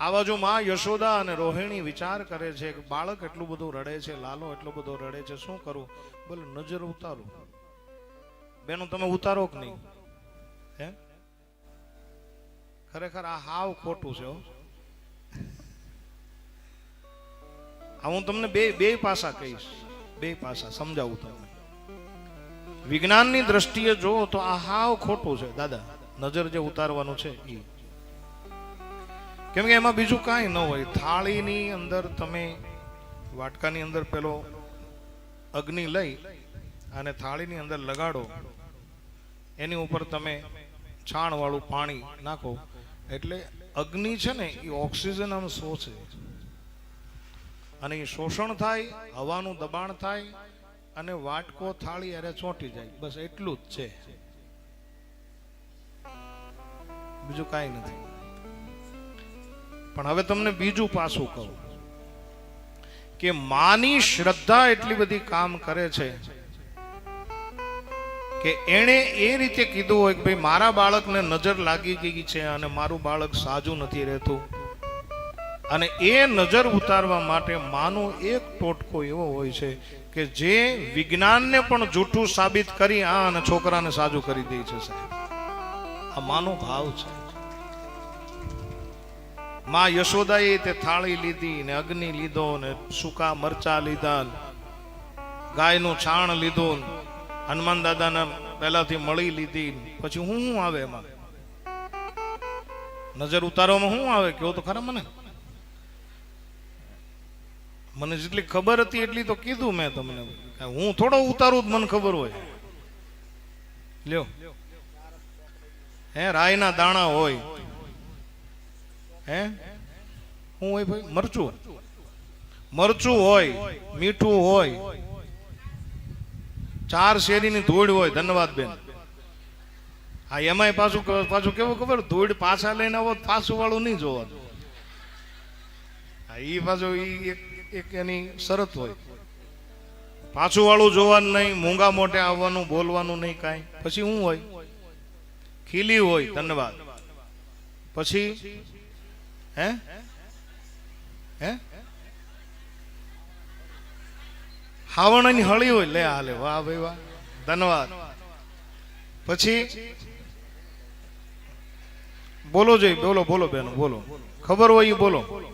આ બાજુ માં યશોદા અને રોહિણી વિચાર કરે છે કે બાળક એટલું બધું રડે છે, લાલો એટલો બધો રડે છે, શું કરું? બોલે, નજર ઉતારો. બેનો, તમે ઉતારો કે નહીં? હે? ખરેખર આ હાવ ખોટું છે હો. આ હું તમને બે બે પાસા કહીશ. બે પાસા, સમજાવું તમને. વિજ્ઞાનની દ્રષ્ટિએ જો તો આ હાવ ખોટું છે, દાદા. નજર જે ઉતારવાનું છે એ કેમ કે એમાં બીજું કાંઈ ન હોય. થાળીની અંદર તમે વાટકાની અંદર પેલો અગ્નિ લઈ અને થાળીની અંદર લગાડો. એની ઉપર તમે છાણવાળું પાણી નાખો. એટલે અગ્નિ છે ને, એ ઓક્સિજન આમ શોષે. અને એ શોષણ થાય, હવાનું દબાણ થાય અને વાટકો થાળી અરે ચોંટી જાય. બસ એટલું જ છે. બીજું કાંઈ નથી. પણ હવે તમને બીજું પાસું કહું કે માની શ્રદ્ધા એટલી બધી કામ કરે છે કે એણે એ રીતે કીધું હોય કે ભાઈ મારા બાળકને નજર લાગી ગઈ છે અને મારું બાળક સાજું નથી રહેતું. અને એ નજર ઉતારવા માટે માનો એક ટોટકો એવો હોય છે કે જે વિજ્ઞાનને પણ જૂઠું સાબિત કરી આ અને છોકરાને સાજું કરી દે છે સાહેબ. આ માનો ભાવ છે. માં યશોદાએ તે થાળી લીધી ને અગ્નિ લીધો ને સૂકા મરચા લીધા ગાયનું છાણ લીધું હનુમાન દાદાને પહેલાથી મળી લીધી પછી હું શું આવે એમાં? નજર ઉતારવામાં શું આવે? કેવો તો ખરા મને? મને જેટલી ખબર હતી એટલી તો કીધું મેં તમને. હું થોડો ઉતારું જ મને ખબર હોય. લ્યો. હે, રાયના દાણા હોય. હે? હું હોય ભાઈ? મરચું મરચું હોય, મીઠું હોય. ચાર શેરીની ધૂળ હોય, ધન્યવાદ બેન. હા, એમાંય પાછું પાછું કેવું ખબર? ધૂળ પાછા લઈને આવો પાછું વાળું નહીં જોવાનું હા એ પાછું એ એક એની શરત હોય. પાછું વાળું જોવાનું નહીં, મૂંગા મોઢે આવવાનું, બોલવાનું નહીં કાંઈ. પછી શું હોય? ખીલી હોય, ધન્યવાદ. પછી? હે? હે? હાવણની હળી હોય, લે હાલે, વાહ ભાઈ, વાહ. ધન્યવાદ. પછી બોલો જોઈ, બોલો બોલો બેનો, બોલો. ખબર હોય બોલો.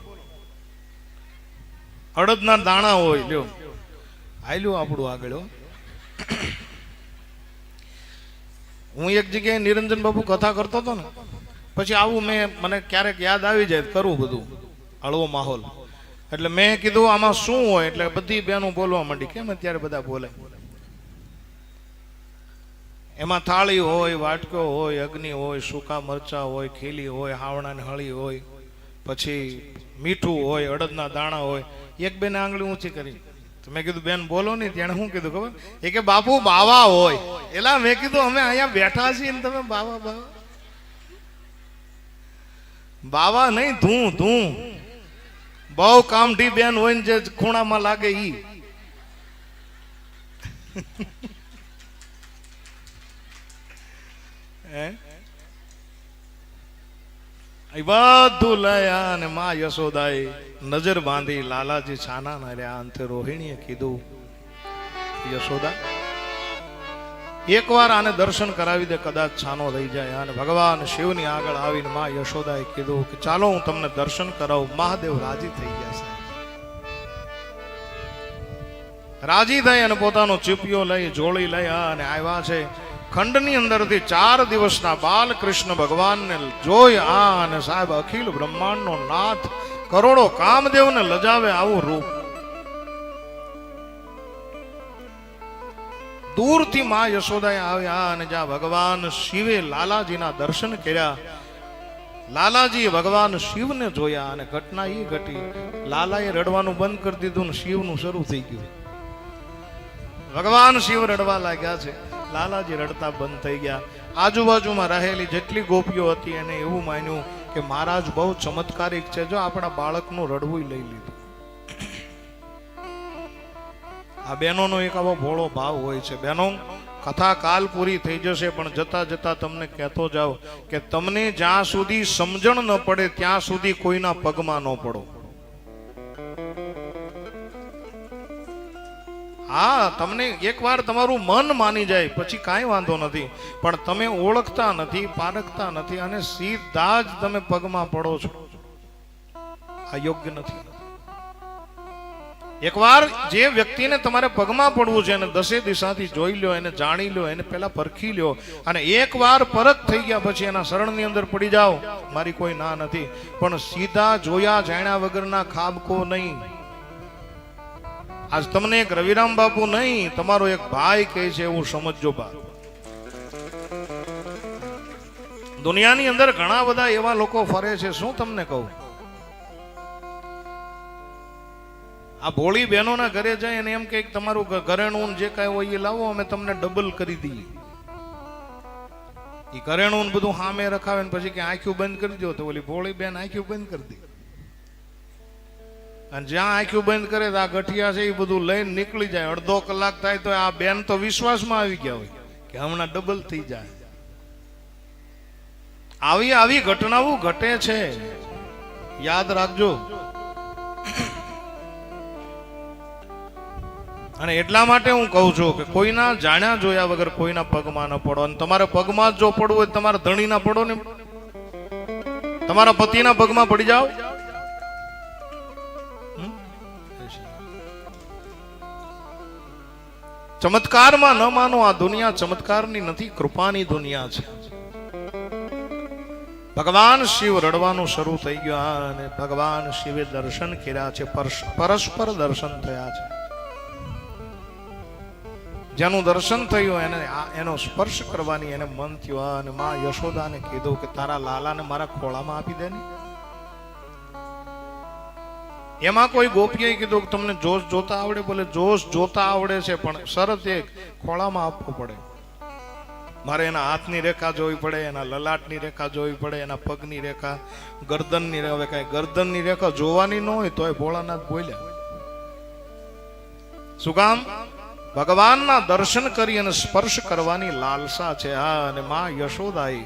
અડદના દાણા હોય, લ્યો. આયલું આપણું આગળ, હું. એક જગ્યાએ નિરંજન બાબુ કથા કરતો હતો ને પછી આવું મેં મને ક્યારેક યાદ આવી જાય કરવું બધું. હળવો માહોલ. એટલે મેં કીધું આમાં શું હોય? એટલે બધી બહેનો બોલવા માંડી. કેમ અત્યારે બધા બોલે? એમાં થાળી હોય, વાટકો હોય, અગ્નિ હોય, સૂકા મરચા હોય, ખીલી હોય, હાવણાની હળી હોય, પછી મીઠું હોય, અડદના દાણા હોય. એક બેને આંગળી ઊંચી કરી. તો મેં કીધું, બેન, બોલો નહીં તેણે શું કીધું ખબર? એ કે, બાપુ, બાવા હોય. એલા મેં કીધું, અમે અહીંયા બેઠા છીએ ને તમે બાવા બાવા. બાવા નહીં, ધૂ ધૂ. બહુ કામઠી બેન હોય ને જે ખૂણામાં લાગે ઈ. બધું લયા અને માં યશોદાએ નજર બાંધી, લાલાજી છાના ના રહ્યા અંતે રોહિણીએ કીધું, યશોદા એકવાર આને દર્શન કરાવી દે, કદાચ છાનો રહી જાય. અને ભગવાન શિવની આગળ આવીને મા યશોદાએ કીધું કે ચાલો હું તમને દર્શન કરાવું. મહાદેવ રાજી થઈ ગયા છે રાજી થઈ અને પોતાનો ચીપિયો લઈ જોડી લઈ અને આવ્યા છે. ખંડની અંદરથી ચાર દિવસના બાલકૃષ્ણ ભગવાનને જોઈ આ અને સાહેબ અખિલ બ્રહ્માંડનો નાથ કરોડો કામદેવને લજાવે આવું રૂપ. દૂરથી માં યશોદાએ આવ્યા અને જ્યાં ભગવાન શિવે લાલાજીના દર્શન કર્યા લાલાજી ભગવાન શિવને જોયા અને ઘટના એ ઘટી. લાલાએ રડવાનું બંધ કરી દીધું ને શિવનું શરૂ થઈ ગયું. ભગવાન શિવ રડવા લાગ્યા છે. લાલાજી રડતા બંધ થઈ ગયા. આજુબાજુમાં રહેલી જેટલી ગોપીઓ હતી એને એવું માન્યું કે મહારાજ બહુ ચમત્કારિક છે. જો આપણા બાળકનું રડવું લઈ લીધું. આ બહેનોનો એક આવો ભોળો ભાવ હોય છે. બહેનો, કથા કાલ પૂરી થઈ જશે, પણ જતા જતા તમને કહેતો જાઓ કે તમને જ્યાં સુધી સમજણ ન પડે, ત્યાં સુધી કોઈના પગમાં ન પડો. હા, તમને એકવાર તમારું મન માની જાય, પછી કાંઈ વાંધો નથી. પણ તમે ઓળખતા નથી, પારખતા નથી, અને સીધા જ તમે પગમાં પડો છો. આ યોગ્ય નથી. એકવાર જે વ્યક્તિને તમારે પગમાં પડવું છે એને દસે દિશાથી જોઈ લો એને જાણી લો એને પહેલા પરખી લો અને એકવાર પરખ થઈ ગયા પછી એના શરણની અંદર પડી જાઓ. મારી કોઈ ના નથી, પણ સીધા જોયા જાણ્યા વગરના ખાબકો નહીં. આજ તમને એક રવિરામ બાપુ નહીં, તમારો એક ભાઈ કહે છે એવું સમજજો બા દુનિયાની અંદર ઘણા બધા એવા લોકો ફરે છે, શું તમને કહું? આ ભોળી બહેનોના ઘરે જાય અને એમ કે તમારું ઘરેણું જે કાંઈ હોય એ લાવો, અમે તમને ડબલ કરી દઈએ. એ ઘરેણું બધું સામે રખાવે ને પછી કે આંખ્યું બંધ કરી દો તો ઓલી ભોળી બેન આંખ્યું બંધ કરી દે. અને જ્યાં આંખ્યું બંધ કરે તો આ ગઠિયા છે એ બધું લઈને નીકળી જાય. અડધો કલાક થાય તો આ બેન તો વિશ્વાસમાં આવી ગયા હોય કે હમણાં ડબલ થઈ જાય. આવી આવી ઘટનાઓ ઘટે છે. યાદ રાખજો. અને એટલા માટે હું કહું છું કે કોઈના જાણ્યા જોયા વગર કોઈના પગમાં ન પડો. અને તમારે પગમાં જ પડવું હોય તમારા ધણીના પડો ને. તમારા પતિના પગમાં પડી જાઓ. ચમત્કારમાં ન માનો, આ દુનિયા ચમત્કારની નથી, કૃપાની દુનિયા છે. ભગવાન શિવ રડવાનું શરૂ થઈ ગયું અને ભગવાન શિવે દર્શન કર્યા છે. પરસ- પરસ્પર દર્શન થયા છે. જેનું દર્શન થયું એને એનો સ્પર્શ કરવાની એને મન થયું. અને માં યશોદાને કીધું કે તારા લાલાને મારા ખોળામાં આપી દે ને. એમાં કોઈ ગોપીએ કીધું કે તમને જોશ જોતા આવડે બોલે જોશ જોતા આવડે છે, પણ શરત એક, ખોળામાં આપવો પડે. મારે એના હાથની રેખા જોવી પડે, એના લલાટની રેખા જોવી પડે, એના પગની રેખા, ગરદનની હવે કાંઈ ગરદનની રેખા જોવાની ન હોય તોય ભોળાનાથ બોલ્યા. શું કામ? ભગવાનના દર્શન કરી અને સ્પર્શ કરવાની લાલસા છે. હા, અને માં યશોદાઈ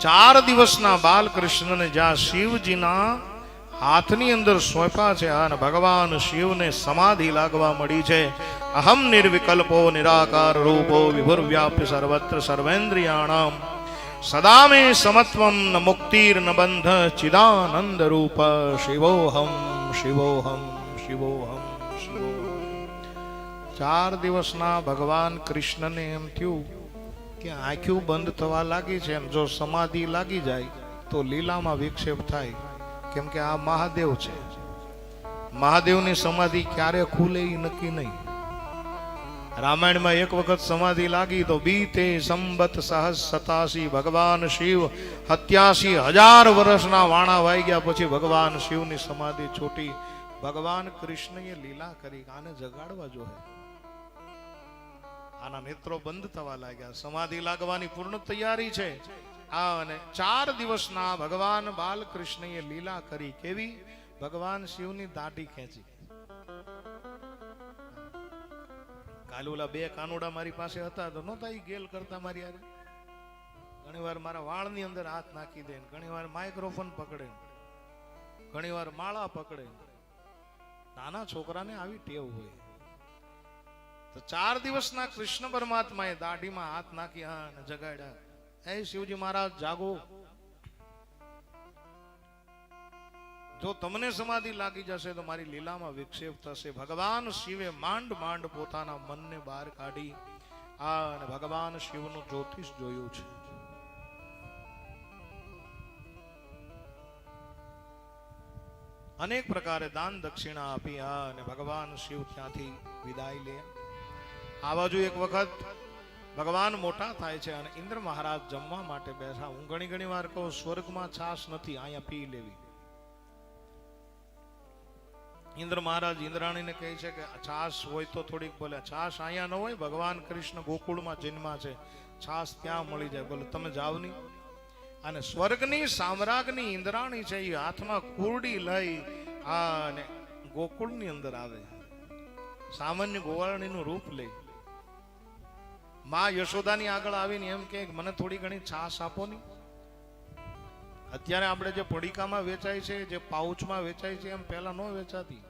ચાર દિવસના બાલકૃષ્ણને જ્યાં શિવજીના હાથની અંદર સોંપ્યા છે અને ભગવાન શિવને સમાધિ લાગવા મળી છે. અહમ નિર્વિકલ્પો નિરાકાર રૂપો વિભુર વ્યાપ્ય સર્વત્ર સર્વેન્દ્રિયાણામ. સદા મે સમત્વમ ન મુક્તિર ન બંધ ચિદાનંદ રૂપ શિવોહમ શિવોહમ શિવોહમ. ચાર દિવસના ભગવાન કૃષ્ણને એમ થયું કે આંખ્યું બંધ થવા લાગી છે એમ જો સમાધિ લાગી જાય તો લીલામાં વિક્ષેપ થાય. કેમ કે આ મહાદેવ છે. મહાદેવની સમાધિ ક્યારે ખુલે એ નક્કી નહીં. રામાયણમાં એક વખત સમાધિ લાગી તો બીતે સંબત સહસ સતાસી ભગવાન શિવ હત્યાસી હજાર વર્ષના વાણા વાઈ ગયા પછી ભગવાન શિવની સમાધિ છૂટી. ભગવાન કૃષ્ણએ લીલા કરી આને જગાડવા જોઈએ આના નેત્રો બંધ થવા લાગ્યા. સમાધિ લાગવાની પૂર્ણ તૈયારી છે. આ અને ચાર દિવસના ભગવાન બાલકૃષ્ણએ લીલા કરી કેવી? ભગવાન શિવની દાઢી ખેંચી. કાલુલા બે કાનુડા મારી પાસે હતા તો નહોતા એ ગેલ કરતા મારી યારે ઘણી વાર મારા વાળની અંદર હાથ નાખી દે ઘણી વાર માઇક્રોફોન પકડે ઘણી વાર માળા પકડે નાના છોકરાને આવી ટેવ હોય. તો ચાર દિવસના કૃષ્ણ પરમાત્માએ દાઢીમાં હાથ નાખી, હા, અને જગાડ્યા. હે શિવજી મહારાજ, જાગો. જો તમને સમાધિ લાગી જશે, તો મારી લીલામાં વિક્ષેપ થશે. ભગવાન શિવે માંડ માંડ પોતાના મનને બહાર કાઢી. આ અને ભગવાન શિવનું જ્યોતિષ જોયું છે. અનેક પ્રકારે દાન દક્ષિણા આપી આ અને ભગવાન શિવ ત્યાંથી વિદાય લે. આ બાજુ એક વખત ભગવાન મોટા થાય છે અને ઇન્દ્ર મહારાજ જમવા માટે બેઠા. હું ઘણી ઘણી વાર કહું, સ્વર્ગમાં છાશ નથી, અહીંયા પી લેવી. ઇન્દ્ર મહારાજ ઇન્દ્રાણીને કહે છે કે છાશ હોય તો થોડીક બોલે છાશ અહીંયા ન હોય, ભગવાન કૃષ્ણ ગોકુળમાં જન્મા છે. છાશ ત્યાં મળી જાય. બોલે, તમે જાવ નહીં. અને સ્વર્ગની સામ્રાજ્ઞી ઇન્દ્રાણી છે, એ હાથમાં કુરડી લઈ અને ગોકુળની અંદર આવે. સામાન્ય ગોવાળણીનું રૂપ લઈ માં યશોદાની આગળ આવીને એમ કે, મને થોડી ઘણી છાશ આપો ની. અત્યારે આપણે જે પડીકામાં વેચાય છે, જે પાઉચમાં વેચાય છે, એમ પહેલા ન વેચાતી.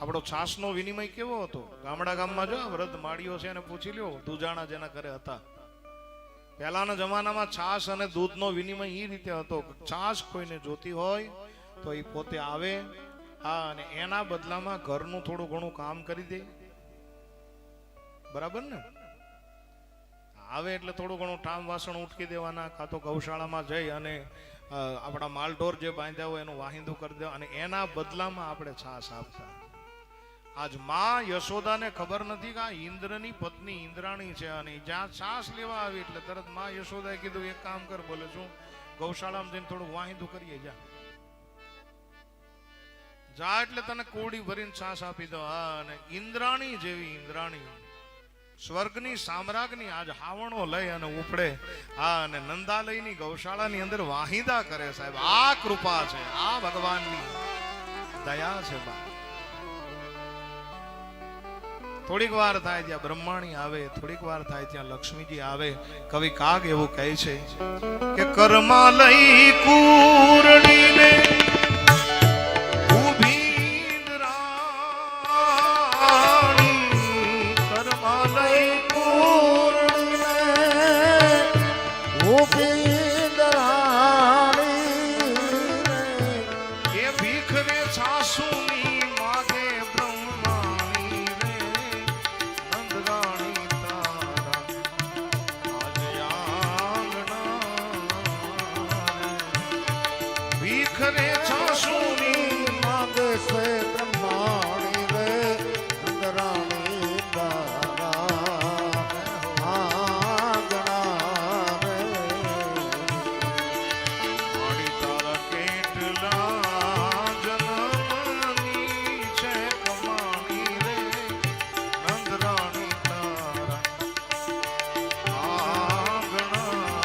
આપણો છાશનો વિનિમય કેવો હતો? ગામડા ગામમાં જો વ્રત માળીઓ છે એને પૂછી લ્યો, દુજાણા જેના ઘરે હતા. પહેલાના જમાનામાં છાશ અને દૂધનો વિનિમય એ રીતે હતો છાશ કોઈને જોતી હોય તો એ પોતે આવે, હા, અને એના બદલામાં ઘરનું થોડું ઘણું કામ કરી દે. બરાબર ને? આવે એટલે થોડું ઘણું ટામ વાસણ ઉટકી દેવાના, કાં તો ગૌશાળામાં જઈ અને આપણા માલઢોર જે બાંધ્યા હોય એનું વાહિંદુ કરી દેવા અને એના બદલામાં આપણે છાસ આપતા. આજમાં યશોદાને ખબર નથી કે આ ઇન્દ્રની પત્ની ઇન્દ્રાણી છે અને જ્યાં છાશ લેવા આવી એટલે તરતમાં યશોદાએ કીધું, એક કામ કર બોલે શું ગૌશાળામાં જઈને થોડું વાહિંદુ કરીએ, જા. જા એટલે તને કોડી ભરીને છાશ આપી દો હા, અને ઇન્દ્રાણી જેવી ઇન્દ્રાણી. સ્વર્ગની સામ્રાજ્ઞી આજ હાવણો લઈ અને ઉપડે. આ અને નંદાલયની ગૌશાળાની અંદર વાહિદા કરે સાહેબ. આ કૃપા છે. આ ભગવાનની દયા છે બા થોડીક વાર થાય ત્યાં બ્રહ્માણી આવે, થોડીક વાર થાય ત્યાં લક્ષ્મીજી આવે. કવિ કાગ એવું કહે છે કે કર્માલય કુરણીને